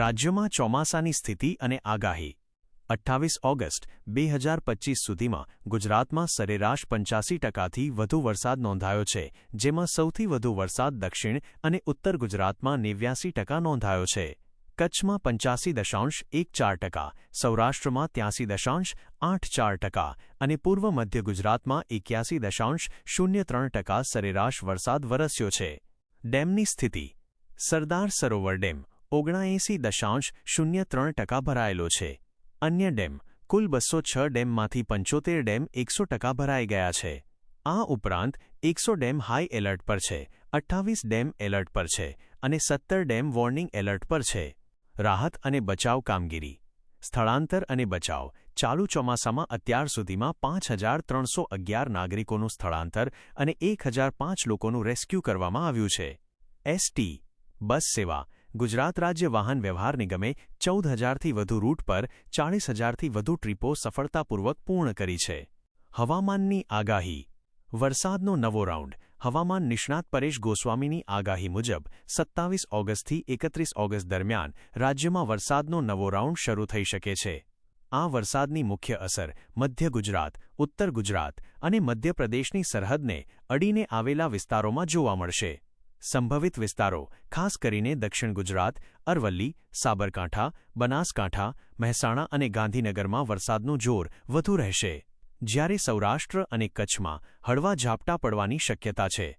રાજ્યમાં ચોમાસાની સ્થિતિ અને આગાહી. અઠ્ઠાવીસ ઓગસ્ટ બે હજાર પચીસ સુધીમાં ગુજરાતમાં સરેરાશ પંચ્યાસી ટકાથી વધુ વરસાદ નોંધાયો છે, જેમાં સૌથી વધુ વરસાદ દક્ષિણ અને ઉત્તર ગુજરાતમાં નેવ્યાસી ટકા નોંધાયો છે. કચ્છમાં પંચ્યાસી દશાંશ એક ચાર ટકા, સૌરાષ્ટ્રમાં ત્યાસી દશાંશ આઠ ચાર ટકા અને પૂર્વ મધ્ય ગુજરાતમાં એક્યાસી દશાંશ શૂન્ય ત્રણ ટકા સરેરાશ વરસાદ વરસ્યો છે. ડેમની સ્થિતિ. સરદાર સરોવર ડેમ. ઓગણાએંસી દશાંશ શૂન્ય ત્રણ ટકા ભરાયેલો છે. અન્ય ડેમ, કુલ બસો છ ડેમમાંથી પંચોતેર ડેમ એકસો ટકા ભરાઈ ગયા છે. આ ઉપરાંત, એકસો ડેમ હાઈ એલર્ટ પર છે, અઠ્ઠાવીસ ડેમ એલર્ટ પર છે અને સત્તર ડેમ વોર્નિંગ એલર્ટ પર છે. રાહત અને બચાવ કામગીરી. સ્થળાંતર અને બચાવ. ચાલુ ચોમાસામાં અત્યાર સુધીમાં પાંચ હજાર ત્રણસો અગિયાર નાગરિકોનું સ્થળાંતર અને એક હજાર પાંચ લોકોનું રેસ્ક્યુ કરવામાં આવ્યું છે. એસટી બસ સેવા. ગુજરાત રાજ્ય વાહન વ્યવહાર નિગમે ચૌદ હજારથી વધુ રૂટ પર ચાળીસ હજારથી વધુ ટ્રીપો સફળતાપૂર્વક પૂર્ણ કરી છે. હવામાનની આગાહી. વરસાદનો નવો રાઉન્ડ. હવામાન નિષ્ણાત પરેશ ગોસ્વામીની આગાહી મુજબ સત્તાવીસ ઓગસ્ટથી એકત્રીસ ઓગસ્ટ દરમિયાન રાજ્યમાં વરસાદનો નવો રાઉન્ડ શરૂ થઈ શકે છે. આ વરસાદની મુખ્ય અસર મધ્ય ગુજરાત, ઉત્તર ગુજરાત અને મધ્યપ્રદેશની સરહદને અડીને આવેલા વિસ્તારોમાં જોવા મળશે. સંભવિત વિસ્તારો, ખાસ કરીને દક્ષિણ ગુજરાત, અરવલ્લી, સાબરકાંઠા, બનાસકાંઠા, મહેસાણા અને ગાંધીનગરમાં વરસાદનું જોર વધુ રહેશે. જ્યારે સૌરાષ્ટ્ર અને કચ્છમાં હળવા ઝાપટા પડવાની શક્યતા છે.